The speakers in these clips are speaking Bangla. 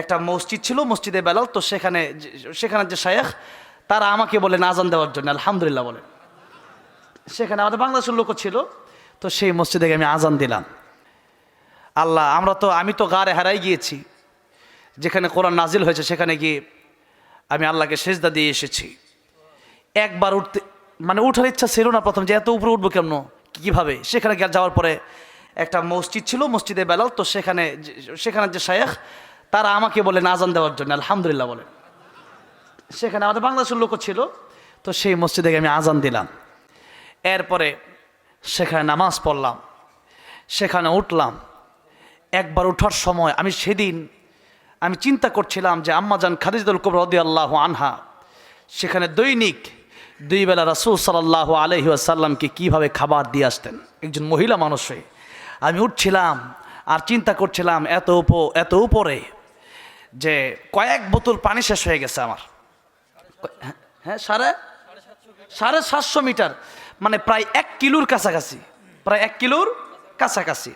একটা মসজিদ ছিল, মসজিদে বেলাল, তো সেখানে সেখানে যে শায়েখ, তারা আমাকে বলেন আজান দেওয়ার জন্য, আলহামদুলিল্লাহ বলেন। সেখানে আমাদের বাংলাদেশের লোকও ছিল, তো সেই মসজিদে আমি আজান দিলাম। আল্লাহ, আমরা তো, আমি তো গাড়ে হারাই গিয়েছি। যেখানে কোরআন নাজিল হয়েছে, সেখানে গিয়ে আমি আল্লাহকে সেজদা দিয়ে এসেছি। একবার উঠতে মানে উঠার ইচ্ছা ছিল না প্রথম, যে এত উপরে উঠবো কেমন, কীভাবে? সেখানে যাওয়ার পরে একটা মসজিদ ছিল, মসজিদে বেলাল, তো সেখানে সেখানে যে শায়েখ তারা আমাকে বলেন আজান দেওয়ার জন্য, আলহামদুলিল্লাহ বলেন সেখানে আমাদের বাংলাদেশের লোকও ছিল, তো সেই মসজিদে আমি আজান দিলাম। এরপরে সেখানে নামাজ পড়লাম, সেখানে উঠলাম। একবার ওঠার সময় আমি সেদিন আমি চিন্তা করছিলাম যে আম্মাজান খাদিজুল কবর রদি আল্লাহ আনহা, সেখানে দৈনিক দুই বেলা রাসুল সাল্লাহ আলহি আসাল্লামকে কীভাবে খাবার দিয়ে আসতেন। একজন মহিলা মানুষ আমি উঠছিলাম আর চিন্তা করছিলাম, এত উপ, এত উপরে যে কয়েক বোতল পানি শেষ হয়ে গেছে আমার। হ্যাঁ, হ্যাঁ সাড়ে? সাড়ে সাতশো মিটার। মানে প্রায় এক কিলোর কাছাকাছি। প্রায় এক কিলোর কাছাকাছি।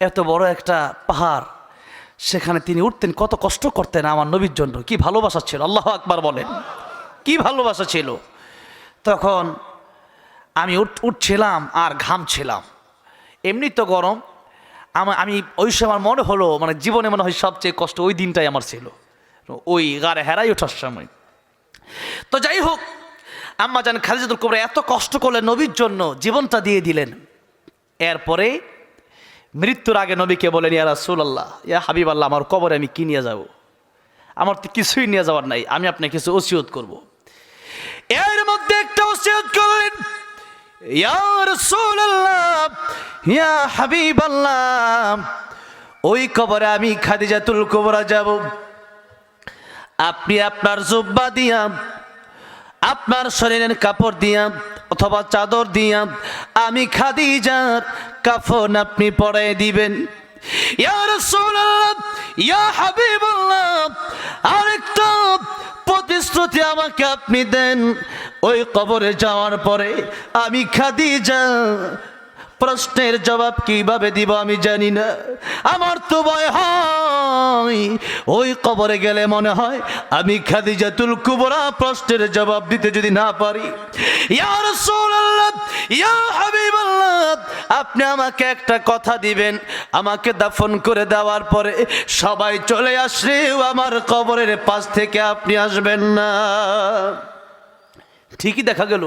এত বড় একটা পাহাড়। সেখানে তিনি উঠতেন কত কষ্ট করতেন আমার নবীর জন্য। কি ভালোবাসা ছিল আল্লাহ আকবার বলেন। কি ভালোবাসা ছিল। তখন আমি উঠ উঠছিলাম আর ঘামছিলাম। এমনি তো গরম আমা- আমি ওই সময় আমার মনে হলো মানে জীবনে মনে হয় সবচেয়ে কষ্ট ওই দিনটাই আমার ছিল। ওই গাড়ে হেরাই ওঠার সময়। তো যাই হোক, আম্মা জান খালিজাতুল কুবরা এত কষ্ট করলেন নবীর জন্য, জীবনটা দিয়ে দিলেন। এরপরে মৃত্যুর আগে নবীকে বলেন, ইয়া রাসূলুল্লাহ, ইয়া হাবিব আল্লাহ আমার কবরে আমি কি নিয়ে যাব? আমার তো কিছুই নিয়ে যাওয়ার নাই, আমি আপনাকে কিছু ওসিয়ত করব। এর মধ্যে একটা ওসিয়ত করলেন ইয়া হাবিব ওই কবরে আমি খাদিজাতুল কুবরা যাব। আপনি আপনার জুব্বা দিয়া, আপনার শরীরের কাপড় দিয়া, অথবা চাদর দিয়া, আমি খাদিজার কাফন আপনি পরাই দিবেন। ইয়া আরেকটা প্রতিশ্রুতি আমাকে আপনি দেন। ওই কবরে যাওয়ার পরে আমি খাদিজা। প্রশ্নের জবাব কীভাবে দিব আমি জানি না। আমার তো ভয় হয়। ওই কবরে গেলে মনে হয় আমি খাদিজাতুল কুবরা প্রশ্নের জবাব দিতে যদি না পারি। ইয়ার রাসূলুল্লাহ ইয়া আপনি আমাকে একটা কথা দিবেন। আমাকে দাফন করে দেওয়ার পরে সবাই চলে আসলেও আমার কবরের পাশ থেকে আপনি আসবেন না। ঠিকই দেখা গেল,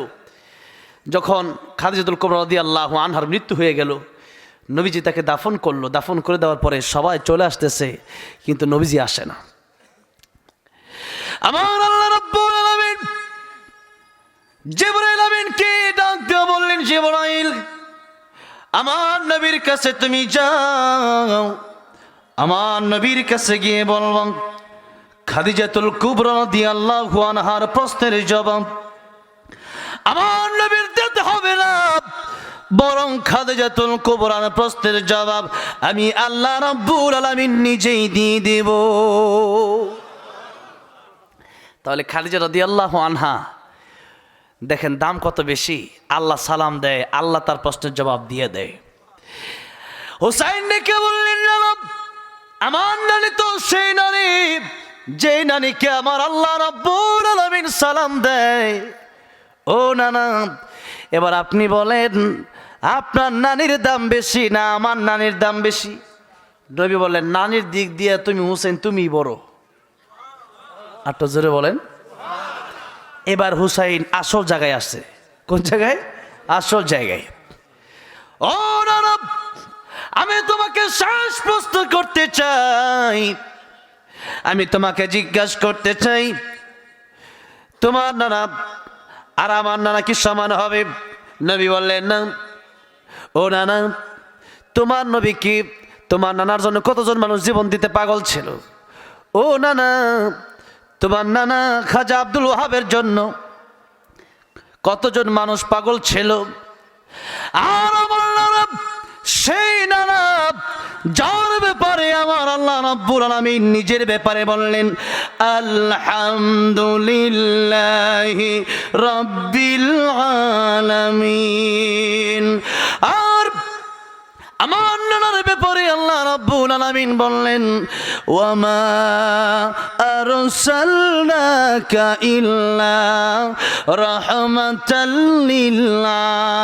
যখন খাদিজাতুল কবর রদি আল্লাহ আনহার মৃত্যু হয়ে গেল, নবীজি তাকে দাফন করল। দাফন করে দেওয়ার পরে সবাই চলে আসতেছে, কিন্তু নবীজি আসে না। আমার আল্লাহ আলামিন জিবরাইল আমিনকে ডাক দিয়ে বললেন, জিবরাইল, আমার নবীর কাছে তুমি যাও। আমার নবীর কাছে গিয়ে বললাম খাদিজাতুল কুবরা রাদিয়াল্লাহু আনহার প্রশ্নের জবাব, আমার নবীর দিতে হবে না, বরং খাদিজাতুল কুবরার প্রশ্নের জবাব আমি আল্লাহ রাব্বুল আলামিন নিজেই দিয়ে দেব। তাহলে খাদিজা রাদিয়াল্লাহু আনহা দেখেন দাম কত বেশি? আল্লাহ সালাম দেয় আল্লাহ তার প্রশ্নের জবাব দিয়ে দেয়। হুসাইন ডেকে বললেন "জনাব, আমার নানি তো সেই নানি যে আমার আল্লাহ রাব্বুল আলামিন সালাম দেয়। ও নানা এবার আপনি বলেন আপনার নানির দাম বেশি না আমার নানির দাম বেশি? নবী বলেন নানির দিক দিয়ে তুমি হুসেন তুমি বড়। আটটা জোরে বলেন এবার হুসাইন আসল জায়গায় আসছে। কোন জায়গায়? আসল জায়গায়। ও আমি তোমাকে শ্বাস প্রশ্ন করতে চাই। আমি তোমাকে জিজ্ঞাসা করতে চাই, তোমার নানা আর আমার নানা কি সমান হবে? নবী বললেন, না। ও নানা, তোমার নবী কি তোমার নানার জন্য কতজন মানুষ জীবন দিতে পাগল ছিল? ও নানা তোমার নানা খাজা আব্দুল ওহাবের জন্য কতজন মানুষ পাগল ছিল। আর আমার সেই নানা, যার ব্যাপারে আমার আল্লাহ রাব্বুল আলামিন নিজের ব্যাপারে বললেন, আলহামদুলিল্লাহি রাব্বিল আলামিন। আর আমার নানার ব্যাপারে আল্লাহ রাব্বুল আলামিন বললেন, ওয়ামা আরসালনাকা ইল্লা রাহমাতাল লিল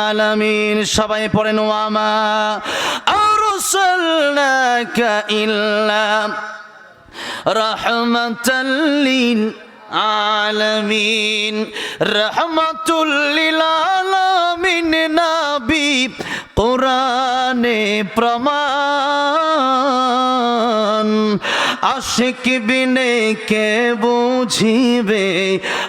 আলামিন সবাই পড়েন, ওয়ামা আরসালনাকা ইল্লা রাহমাতাল লিল আলামিন, রহমাতুল লিল আলামিন নবী, কোরআনে প্রমাণ। আশিক বিনে কে বুঝিবে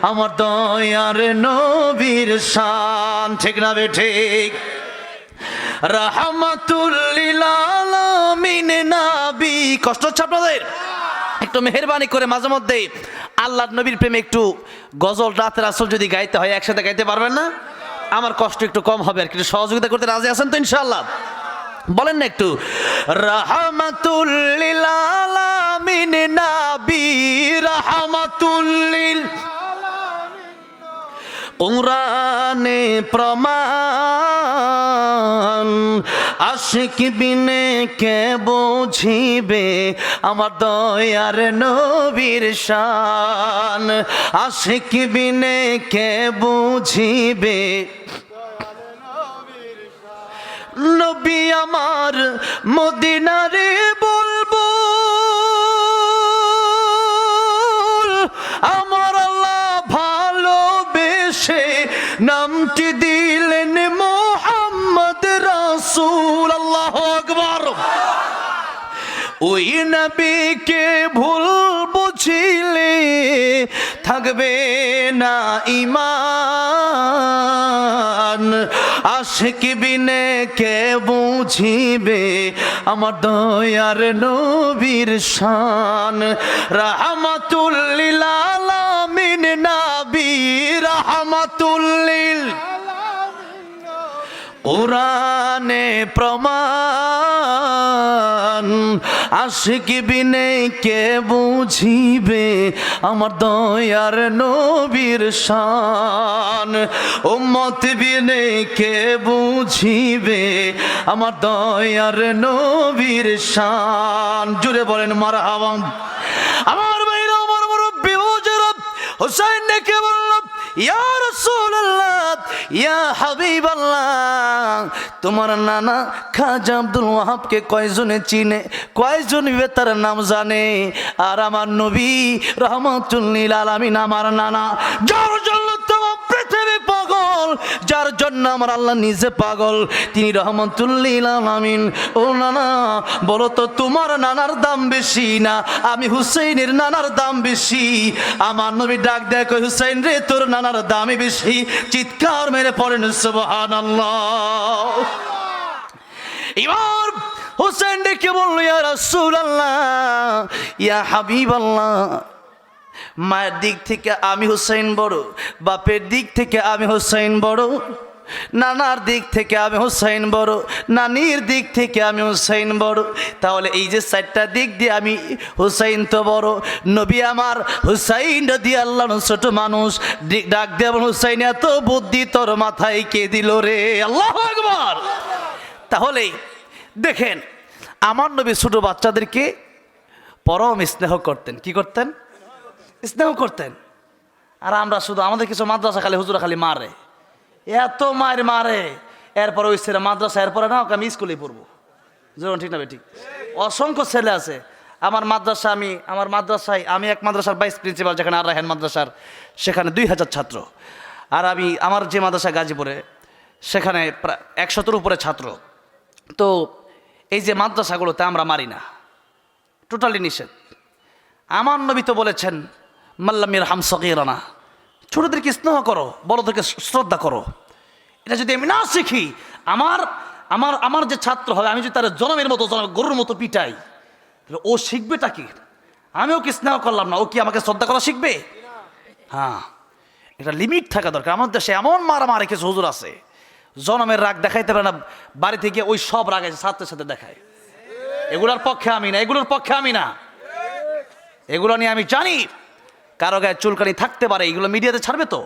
আমার দয়ার নবীর শান? ঠিক না ঠিক? রহমাতুল্লিল আলামিন নাবি, কষ্ট হচ্ছে আপনাদের? একটু মেহরবানি করে মাঝে মধ্যে আল্লাহ নবীর প্রেমে একটু গজল রাতের আসল যদি গাইতে হয়, একসাথে গাইতে পারবেন না? আমার কষ্ট একটু কম হবে আর কি। সহযোগিতা করতে রাজি আছেন তো ইনশাল্লাহ বলেন না একটু। রাহমাতুল্লিল আলামিন, নাবি রাহমাতুল্লিল কোরআনে প্রমাণ আশিক বিনে কে বুঝিবে আমার দয়ার নবীর শান? আশিক বিনে কে বুঝিবে? নবী আমার মদিনারে বলব নবীকে ভুল বুঝিলে থাকবে না ইমান আশিক বিনে কে বুঝিবে আমার দয়ার নবীর শান। রাহমাতুল্লিল আলামিন নবী, রাহমাতুল্লিল। কোরআনে প্রমাণ আশিক বিনে কে বুঝিবে আমার দয়ার নবীর শান? উম্মত বিনে কে বুঝিবে আমার দয়ার নবীর শান? জুড়ে বলেন মারা আমার ভাইরা, আমার মুরব্বী হুসাইন ডেকে বলল ইয়া রাসূলুল্লাহ, ইয়া হাবিবাল্লাহ, তোমার নানা খাজা আব্দুল ওয়াহাবকে কয়জনে চিনে, কয়জন বেতার নাম জানে? আর আমার নবী রহমাতুল্লিল আলামিন, আমার নানা জল পৃথিবী পাগল, যার জন্য আমার আল্লাহ নিজে পাগল। তিনি রহমতুল্লিল আলামিন। ও নানা, বলো তো তোমার নানার দাম বেশি না? আমি হুসেইনের নানার দাম বেশি। আমার নবী ডাক দেখ হুসেইন রে, তোর নানার দামই বেশি। চিৎকার মেরে পড়েন সুবহান এবার হুসেন ডেকে বলল, ইয়া রাসূল আল্লাহ ইয়া হাবিব আল্লাহ মায়ের দিক থেকে আমি হুসাইন বড়, বাপের দিক থেকে আমি হুসাইন বড়, নানার দিক থেকে আমি হুসাইন বড়, নানির দিক থেকে আমি হুসাইন বড়। তাহলে এই যে চারটা দিক দিয়ে আমি হুসাইন তো বড়। নবী আমার হুসাইন দিয়ে আল্লাহ ছোট মানুষ। ডাক দেব হুসাইন, এত বুদ্ধি তোর মাথায় কে দিল রে? আল্লাহ একবার তাহলে দেখেন, আমার নবী ছোট বাচ্চাদেরকে পরম স্নেহ করতেন। কি করতেন? স্নেহ করতেন। আর আমরা শুধু, আমাদের কিছু মাদ্রাসা খালি হুজুরা খালি মারে। এত মার মারে। এরপর ওই ছেলে মাদ্রাসা, এরপরে না, ওকে আমি স্কুলে পড়ব। যেমন ঠিক না ঠিক? অসংখ্য ছেলে আছে। আমার মাদ্রাসা আমি, আমার মাদ্রাসায়, আমি এক মাদ্রাসার ভাইস প্রিন্সিপাল যেখানে আর রাহেন মাদ্রাসার, সেখানে দুই হাজার ছাত্র। আর আমি, আমার যে মাদ্রাসা গাজীপুরে, সেখানে প্রায় একশতর উপরে ছাত্র। তো এই যে মাদ্রাসাগুলোতে আমরা মারি না। টোটালি নিষেধ। আমার নবী তো বলেছেন মাল্লামির হাম সকিরানা ছোটোদেরকে স্নেহ করো, বড়দেরকে শ্রদ্ধা করো। এটা যদি আমি না শিখি, আমার আমার আমার যে ছাত্র হবে, আমি যদি তার জনমের মতো জনম গরুর মতো পিটাই, তাহলে ও শিখবেটা কি? আমি ওকে স্নেহ করলাম না, ও কি আমাকে শ্রদ্ধা করা শিখবে? হ্যাঁ এটা লিমিট থাকা দরকার। আমার দেশে এমন মারা মারে কিছু হুজুর আছে, জনমের রাগ দেখাইতে পারে না, বাড়ি থেকে ওই সব রাগ আছে ছাত্রের সাথে দেখায়। এগুলোর পক্ষে আমি না, এগুলোর পক্ষে আমি না। এগুলো নিয়ে আমি জানি। কারও গায়ে চুলকানি থাকতে পারে, এগুলো মিডিয়াতে ছাড়বে তো।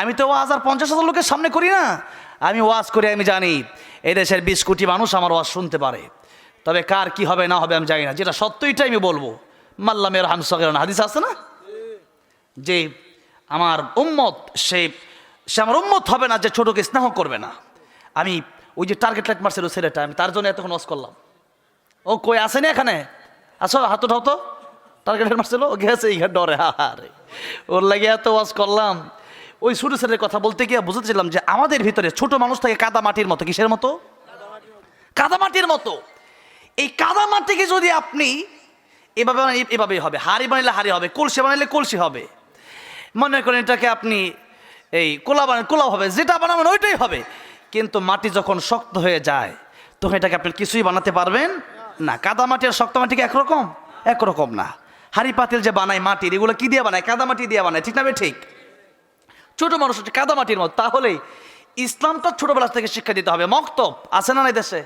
আমি তো ওয়াজ আর পঞ্চাশ হাজার লোকের সামনে করি না। আমি ওয়াজ করি, আমি জানি এই দেশের বিশ কোটি মানুষ আমার ওয়াজ শুনতে পারে। তবে কার কি হবে, না হবে, আমি জানি না। যেটা সত্যইটাই আমি বলব। মাল্লামের হামসকের হাদিস আছে না? যে আমার উম্মত, সে সে আমার উম্মত হবে না যে ছোটকে স্নেহ করবে না। আমি ওই যে টার্গেট লাইট মারছিল ছেলেটা, আমি তার জন্য এতক্ষণ ওয়াজ করলাম। ও কই, আসেনি এখানে? আসো, হাত উঠাও তো। টার্গেট লাইট মারছিল, ও গেছে এই ডরে আরে ওর লাগে এত ওয়াজ করলাম। ওই ছোট ছেলের কথা বলতে গিয়ে বুঝতেছিলাম যে আমাদের ভিতরে ছোট মানুষ থাকে কাদা মাটির মতো, কিসের মতো? কাদা মাটির মতো। এই কাদা মাটিকে যদি আপনি এভাবে এভাবেই হবে। হাড়ি বানাইলে হাড়ি হবে, কলসি বানাইলে কলসি হবে। মনে করেন এটাকে আপনি এই কোলা বানান, কোলা হবে, যেটা বানাবেন ওইটাই হবে। কিন্তু মাটি যখন শক্ত হয়ে যায়, তখন এটাকে আপনি কিছুই বানাতে পারবেন না। কাদা মাটি আর শক্ত মাটি কি একরকম? একরকম না। হাড়ি পাতিল যে বানায় মাটির, এগুলো কি দিয়ে বানায়? কাদা মাটি দিয়ে বানায়, ঠিক না ঠিক? ছোট মানুষ হচ্ছে কাদা মাটির মতো তাহলে ইসলামটা ছোটবেলা থেকে শিক্ষা দিতে হবে। মক্তব আছে না নাই দেশে?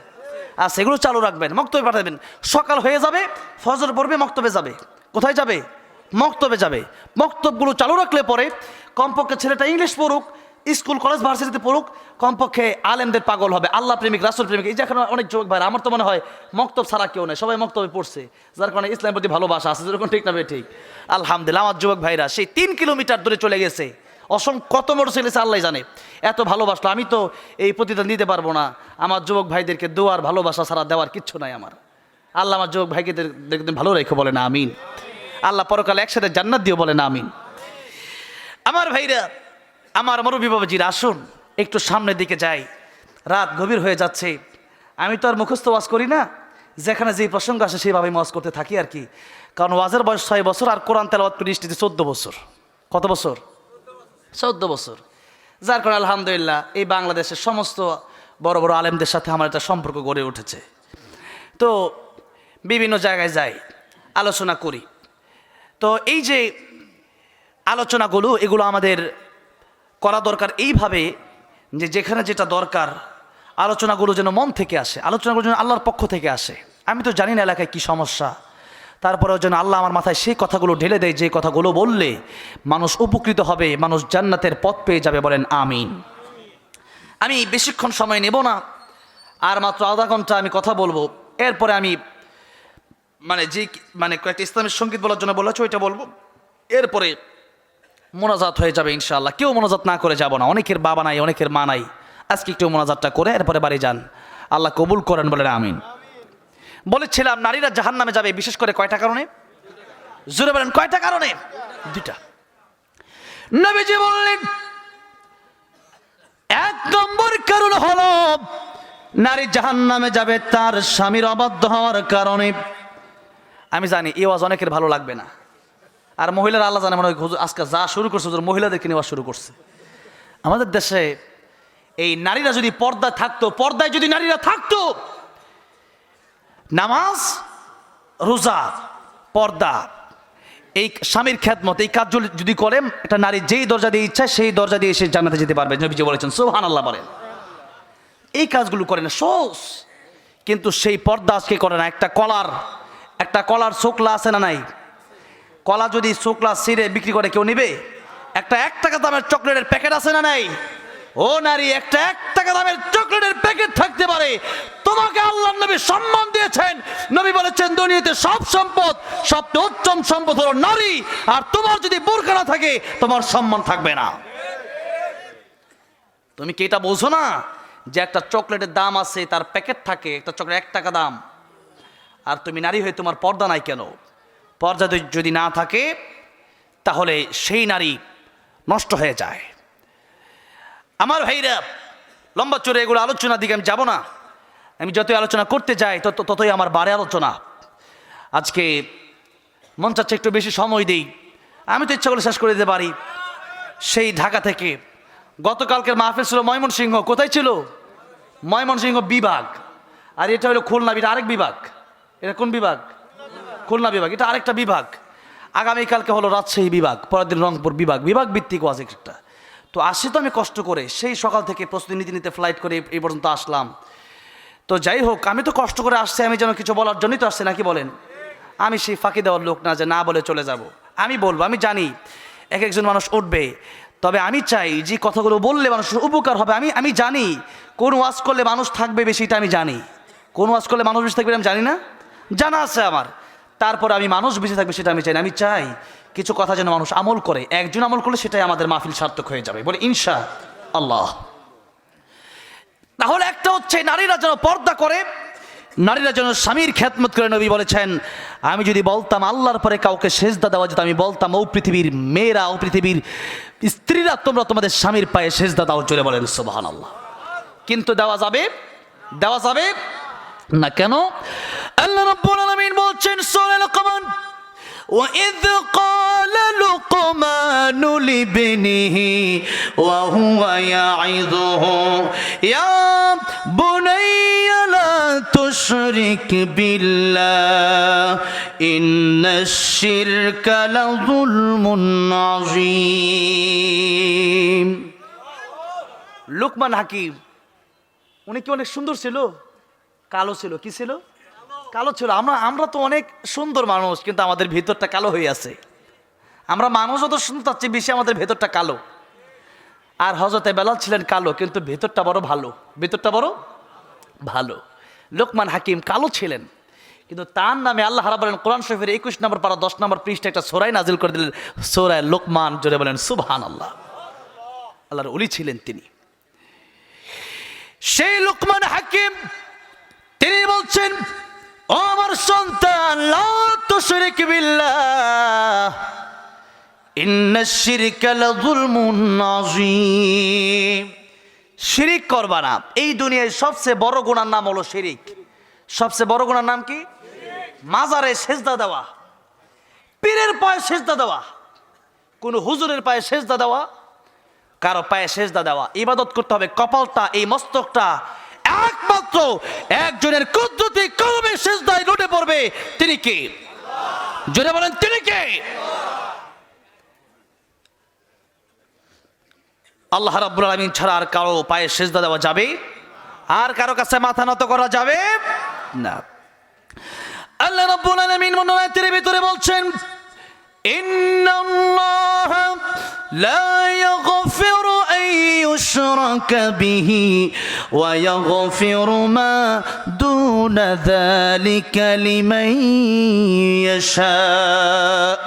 আর সেগুলো চালু রাখবেন, মক্তবে পাঠাবেন সকাল হয়ে যাবে, ফজর পড়বে, মক্তবে যাবে। কোথায় যাবে? মক্তবে যাবে। মক্তবগুলো চালু রাখলে পরে কমপক্ষে ছেলেটা ইংলিশ পড়ুক স্কুল, কলেজ, ভার্সিটিতে পড়ুক, কমপক্ষে আলেমদের পাগল হবে। আল্লাহ প্রেমিক, রাসুল প্রেমিক, এই যে এখন অনেক যুবক ভাই আমার তো মনে হয় মক্তব ছাড়া কেউ নেই, সবাই মক্তবে পড়ছে, যার কারণে ইসলামের প্রতি ভালোবাসা আছে, যেরকম ঠিক না ঠিক। আলহামদুলিল্লাহ, আমার যুবক ভাইরা, সেই তিন কিলোমিটার দূরে চলে গেছে। অসংখ্য কত মোটর ছেলেছে আল্লাহ জানে। এত ভালোবাসলো, আমি তো এই প্রতিদান দিতে পারব না। আমার যুবক ভাইদেরকে দোয়ার ভালোবাসা ছাড়া দেওয়ার কিচ্ছু নাই আমার। আল্লাহ আমার যুবক ভাইকে ভালো রেখে বলে না আমিন। আল্লাহ পরকালে একসাথে জান্নাত দিও বলে না আমিন। আমার ভাইরা আমার মরবি বাবাজির আসুন, একটু সামনের দিকে যাই। রাত গভীর হয়ে যাচ্ছে। আমি তো আর মুখস্থ ওয়াজ করি না। যেখানে যেই প্রসঙ্গ আসে সেইভাবে ওয়াজ করতে থাকি আর কি। কারণ ওয়াজের বয়স ছয় বছর আর কোরআন তেলাওয়াত করি চোদ্দ বছর। কত বছর? চোদ্দ বছর। যার কারণে আলহামদুলিল্লাহ এই বাংলাদেশের সমস্ত বড় বড় আলেমদের সাথে আমার একটা সম্পর্ক গড়ে উঠেছে। তো বিভিন্ন জায়গায় যাই, আলোচনা করি। তো এই যে আলোচনাগুলো, এগুলো আমাদের করা দরকার এইভাবে যে যেখানে যেটা দরকার, আলোচনাগুলো যেন মন থেকে আসে, আলোচনাগুলো যেন আল্লাহর পক্ষ থেকে আসে। আমি তো জানি না এলাকায় কী সমস্যা। তারপরেও যেন আল্লাহ আমার মাথায় সেই কথাগুলো ঢেলে দেয়, যে কথাগুলো বললে মানুষ উপকৃত হবে, মানুষ জান্নাতের পথ পেয়ে যাবে বলেন আমিন। আমি বেশিক্ষণ সময় নেব না, আর মাত্র আধা ঘণ্টা আমি কথা বলব। এরপরে আমি মানে যে মানে কয়েকটা ইসলামের সংগীত বলার জন্য বলেছে, ওইটা বলব। এরপরে মোনাজাত হয়ে যাবে ইনশাআল্লাহ। কেউ মোনাজাত না করে যাব না। অনেকের বাবা নাই, অনেকের মা নাই। আজকে একটু মোনাজাতটা করে এরপরে বাড়ি যান। আল্লাহ কবুল করেন বলেন, আমিন। বলেছিলাম, নারীরা জাহান নামে যাবে, বিশেষ করে কয়টা কারণে? জুড়ে বলেন, কয়টা কারণে? দুটা নবীজি বললেন, এক নম্বর কারণ হলো, নারী জাহান নামে যাবে তার স্বামীর অবাধ্য হওয়ার কারণে। আমি জানি, এই ওয়াজ অনেকের ভালো লাগবে না। আর মহিলারা আল্লাহ জানে, মনে আজকে যা শুরু করছে মহিলাদেরকে নেওয়া শুরু করছে। আমাদের দেশে এই নারীরা যদি পর্দা থাকতো, পর্দায় যদি নারীরা থাকতো, নামাজ, রোজা, পর্দা, এই স্বামীর খ্যাতমত এই কাজ যদি- যদি করে, একটা নারী যেই দরজা দিয়ে ইচ্ছা, সেই দরজা দিয়ে এসে জানাতে যেতে পারবে, নবীজি বলেছেন সোহান আল্লাহ বলেন। এই কাজগুলো করে না সোস কিন্তু সেই পর্দা আজকে করে না, একটা কলার একটা কলার শোকলা আছে না নাই? কলা যদি শোকলা সিরে বিক্রি করে কেউ নেবে? একটা এক টাকা দামের চকলেটের প্যাকেট আছে না নাই? ও নারী, একটা এক টাকা দামের চকলেটের প্যাকেট থাকতে পারে। তোমাকে আল্লাহ নবী সম্মান দিয়েছেন। নবী বলেছেন, দুনিয়াতে সব সম্পদ সবচেয়ে উত্তম সম্পদ হলো নারী। আর তোমার যদি বোরখা না থাকে, তোমার সম্মান থাকবে না। তুমি কি এটা বোঝো না যে একটা চকলেটের দাম আছে, তার প্যাকেট থাকে, একটা চকলেট এক টাকা দাম? আর তুমি নারী হয়ে তোমার পর্দা নাই কেন? পর্দা যদি- না থাকে, তাহলে সেই নারী নষ্ট হয়ে যায়। আমার ভাইরা, লম্বা চড়ে এগুলো আলোচনার দিকে আমি যাব না। আমি যতই আলোচনা করতে যাই, তত ততই আমার বারে আলোচনা। আজকে মন চাচ্ছে একটু বেশি সময় দিই। আমি তো ইচ্ছা করে শেষ করে দিতে পারি। সেই ঢাকা থেকে গতকালকের মাহফিল ছিল ময়মনসিংহ। কোথায় ছিল? ময়মনসিংহ বিভাগ। আর এটা হলো খুলনা এটা আরেক বিভাগ। এটা কোন বিভাগ? খুলনা বিভাগ, এটা আরেকটা বিভাগ। আগামীকালকে হলো রাজশাহী বিভাগ, পরের দিন রংপুর বিভাগ বিভাগ ভিত্তিক ওয়াজ একটা। তো আসি তো আমি কষ্ট করে, সেই সকাল থেকে প্রস্তুতি নিতে নিতে ফ্লাইট করে এই পর্যন্ত আসলাম। তো যাই হোক, আমি তো কষ্ট করে আসছি, আমি যেন কিছু বলার জন্যই তো আসছি, নাকি বলেন? আমি সেই ফাঁকি দেওয়ার লোক না যে না বলে চলে যাব। আমি বলব, আমি জানি এক একজন মানুষ উঠবে, তবে আমি চাই যে কথাগুলো বললে মানুষের উপকার হবে। আমি আমি জানি কোন ওয়াজ করলে মানুষ থাকবে বেশি এটা আমি জানি। কোন ওয়াজ করলে মানুষ বেশি থাকবে আমি জানি না। জানা আছে আমার। তারপর আমি মানুষ বেশি থাকবে সেটা আমি চাই আমি চাই কিছু কথা যেন মানুষ আমল করে, একজন আমল করলে সেটাই আমাদের মাহফিল সার্থক হয়ে যাবে। বলে, ইনশা আল্লাহ। তাহলে একটা হচ্ছে, নারীরা যেন পর্দা করে, নারীরা যেন স্বামীর খ্যাতমত করে। নবী বলেছেন, আমি যদি বলতাম আল্লাহর পরে কাউকে সেজদা দেওয়া যেত, আমি বলতাম, ও পৃথিবীর মেয়েরা, ও পৃথিবীর স্ত্রীরা, তোমরা তোমাদের স্বামীর পায়ে সেজদা দাও। চলে বলেন সোবাহান আল্লাহ কিন্তু দেওয়া যাবে দেওয়া যাবে না। কেন? আল্লাহ রাব্বুল বলছেন সূরা লোকমান وإذ قال لقمان لابنه وهو يعظه يا بني لا تشرك بالله إن الشرك لظلم عظيم লুকমান হাকিম উনি কি অনেক সুন্দর ছিল কালো ছিল কি ছিল কালো ছিল। আমরা আমরা তো অনেক সুন্দর মানুষ, কিন্তু আমাদের ভিতরটা কালো হয়ে আছে। আমরা মানুষ যত সুন্দর, তার চেয়ে বেশি আমাদের ভেতরটা কালো। আর হজরতে বেলাল ছিলেন কালো, কিন্তু ভেতরটা বড় ভালো। ভেতরটা বড় ভালো। লোকমান হাকিম কালো ছিলেন, কিন্তু তার নামে আল্লাহ হারা বলেন কোরআন শরীফের একুশ নম্বর পারা, দশ নম্বর পৃষ্ঠে একটা সোরাই নাজিল করে দিলেন। সোরায় লোকমান, জোরে বলেন সুবহান আল্লাহ আল্লাহর উলি ছিলেন তিনি। সেই লোকমান হাকিম, তিনি বলছেন আমার সন্তান শিরিক করবা না। এই দুনিয়ায় সবচেয়ে বড় গুণার নাম হলো শিরিক। সবচেয়ে বড় গুণার নাম কি? মাজারে সেজদা দেওয়া। পীরের পায়ে সেজদা দেওয়া। কোন হুজুরের পায়ে সেজদা দেওয়া। কারও পায়ে সেজদা দেওয়া। ইবাদত করতে হবে। কপালটা, এই মস্তকটা একমাত্র একজনের কুদ্রতি কলমে শেষদায় লুটে পড়বে তিনি কে? জোরে বলেন, তিনি কে? আল্লাহ রাব্বুল আলামিন ছাড়া আর কারও পায়ে সেজদা দেওয়া যাবে? আর কারও কাছে মাথা নত করা যাবে? না। আল্লাহ রাব্বুল আলামিন মনোনায়তের ভিতরে বলছেন, ইন্নাল্লাহ লা ইয়াগফিরু يشرك به ويغفر ما دون ذلك لمن يشاء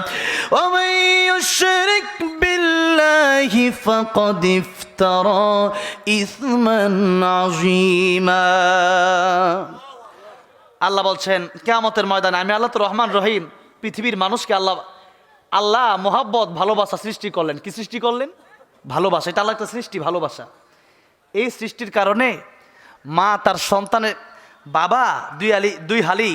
ومن يشرك بالله فقد افترى إثما عظيما আল্লাহ বলছেন কেয়ামতের ময়দানে আমি আল্লাহ তো রহমান রহিম পৃথিবীর মানুষকে আল্লাহ আল্লাহ মোহাব্বত ভালোবাসা সৃষ্টি করলেন কি সৃষ্টি করলেন ভালোবাসা, এটা আল্লাহ একটা সৃষ্টি, ভালোবাসা। এই সৃষ্টির কারণে মা তার সন্তানের বাবা, দুই আলি, দুই হালি,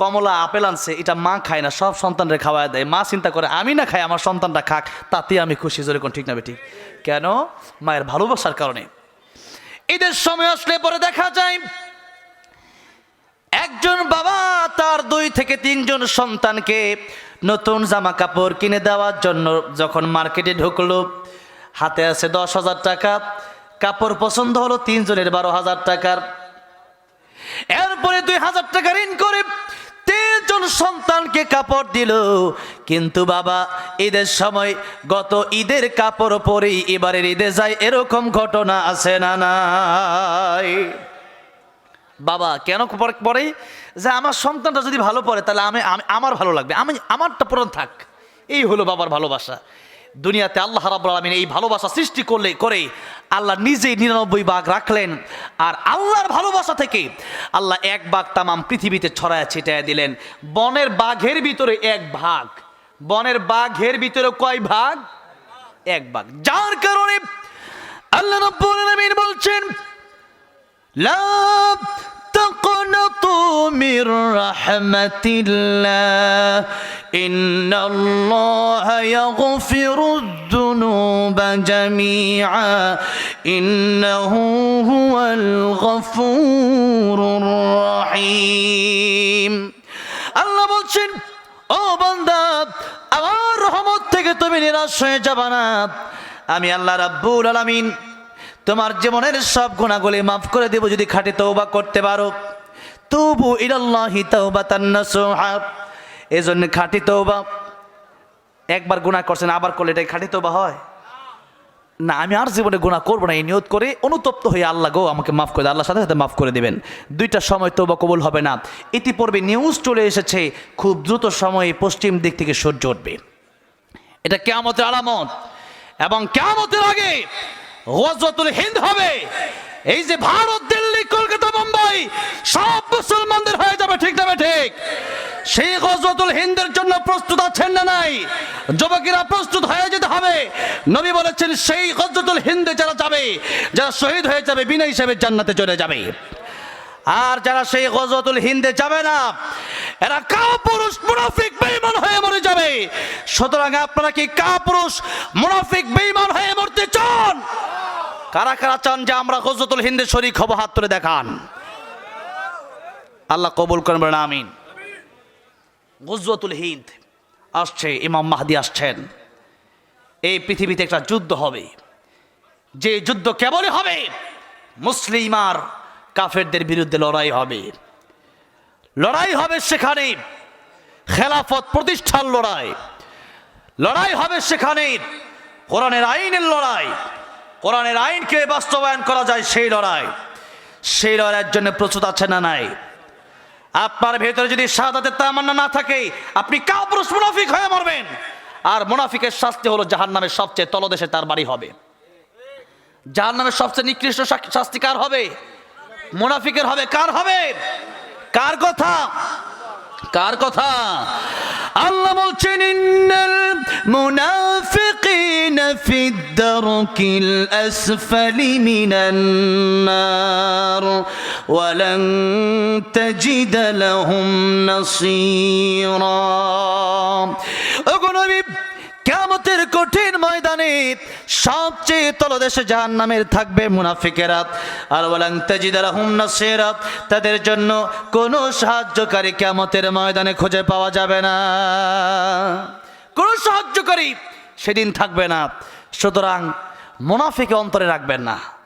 কমলা, আপেল আনছে, এটা মা খায় না, সব সন্তানরে খাওয়ায় দেয়। মা চিন্তা করে, আমি না খাই, আমার সন্তানটা খাক, তাতে আমি খুশি। জোরে কোন ঠিক না বেটি কেন? মায়ের ভালোবাসার কারণে। ঈদের সময় আসলে পরে দেখা যায়, একজন বাবা তার দুই থেকে তিনজন সন্তানকে নতুন জামা কাপড় কিনে দেওয়ার জন্য যখন মার্কেটে ঢুকলো হাতে আছে দশ হাজার টাকা, কাপড় পছন্দ হলো তিনজনের বারো হাজার টাকার। এরপরে দুই হাজার টাকা ঋণ করে তিনজন সন্তানকে কাপড় দিল। কিন্তু বাবা, ঈদের সময় গত ঈদের কাপড় পরেই এবারের ঈদে যায়, এরকম ঘটনা আছে না নাই? বাবা, কেন পরে- পরে? যে আমার সন্তানটা যদি ভালো পড়ে তাহলে আমি আমি- আমার ভালো লাগবে। আমি আমারটা পূরণ থাক। এই হলো বাবার ভালোবাসা। দুনিয়াতে আল্লাহ রাব্বুল আলামিন এই ভালোবাসা সৃষ্টি করলে, করে আল্লাহ নিজেই নিরানব্বই ভাগ রাখলেন আর আল্লাহর ভালোবাসা থেকে আল্লাহ এক ভাগ তামাম পৃথিবীতে ছড়ায় ছিটায় দিলেন। বনের বাঘের ভিতরে এক ভাগ। বনের বাঘের ভিতরে কয় ভাগ? এক ভাগ। যার কারণে আল্লাহ রাব্বুল আলামিন বলছেন لا تقنطوا من رحمة الله إن الله يغفر الذنوب جميعا إنه هو الغفور الرحيم আল্লাহ বলছেন ও বান্দা আমার রহমত থেকে তুমি নিরাশ হয়ে যাবা না আমি আল্লাহ রাব্বুল আলামিন তোমার জীবনের সব গুণাগুলি মাফ করে দেব যদি খাটে তৌবা করতে পারো। তবু ইলাল্লাহি তাওবাতান নাসুহা। এজন্য খাঁটি তৌবা একবার গুণা করছেন, আবার করলে এটাই খাঁটি তৌবা হয়? না, আমি আর জীবনে গুণা করব না, এই নিয়ত করে অনুতপ্ত হয়ে আল্লাহ গো আমাকে মাফ করে আল্লাহ সাথে সাথে মাফ করে দেবেন। দুইটা সময় তো কবুল হবে না। ইতিপূর্বে নিউজ চলে এসেছে, খুব দ্রুত সময়ে পশ্চিম দিক থেকে সূর্য উঠবে। এটা কেয়ামতের আলামত। এবং কেয়ামতের আগে গজওয়াতুল হিন্দ হবে। এই যে ভারত, দিল্লি, কলকাতা মুম্বাই সব মুসলমানদের হয়ে যাবে, ঠিক না ঠিক? সেই গজওয়াতুল হিন্দের জন্য প্রস্তুত আছেন না নাই? যুবকেরা প্রস্তুত হয়ে যেতে হবে। নবী বলেছেন, সেই গজওয়াতুল হিন্দে যারা যাবে, যারা শহীদ হয়ে যাবে, বিনা হিসেবে জান্নাতে চলে যাবে। আর যারা সেই গজতুল হিন্দে যাবে না, এরা কাপুরুষ, মুনাফিক, বেঈমান হয়ে মরে যাবে। সুতরাং আপনারা কি কাপুরুষ, মুনাফিক, বেঈমান হয়ে মরতে চান? কারা কারা চান যে আমরা গজতুল হিন্দে শরীক হব, হাত তুলে দেখান। আল্লাহ কবুল করেন, বলেন আমিন। গজওয়াতুল হিন্দ আসছে, ইমাম মাহদি আসছেন। এই পৃথিবীতে একটা যুদ্ধ হবে। যে যুদ্ধ কেবলই হবে, মুসলিম আর কাফেরদের বিরুদ্ধে লড়াই হবে। লড়াই হবে সেখানে খেলাফত প্রতিষ্ঠার লড়াই। লড়াই হবে সেখানে কোরআনের আইনের লড়াই। কোরআনের আইনকে বাস্তবায়ন করা যায় সেই লড়াই। সেই লড়াইয়ের জন্য প্রস্তুত আছে না নাই? আপনার ভেতরে যদি শাহাদাতের তামান্না না থাকে, আপনি কাপুরুষ মুনাফিক হয়ে মরবেন। আর মুনাফিকের শাস্তি হলো জাহান নামের সবচেয়ে তলদেশে তার বাড়ি হবে। জাহান নামের সবচেয়ে নিকৃষ্ট শা- শাস্তি কার হবে? মুনাফিকের হবে, কার হবে? কার কথা? কার কথা? আল্লাহ বলছেন, ইন্নাল মুনাফিকিনা ফি দারকিল আসফালি মিনান নার, ওয়ালান তাজিদ লাহুম নাসীরা। ওগো নবী কেমতের কঠিন ময়দানে সবচেয়ে তলদেশে জাহান নামের থাকবে মুনাফিকেরাত আর বলেন হুমনা সেরাত তাদের জন্য কোনো সাহায্যকারী কেমতের ময়দানে খুঁজে পাওয়া যাবে না। কোনো সাহায্যকারী সেদিন থাকবে না। সুতরাং মুনাফিকে অন্তরে রাখবেন না।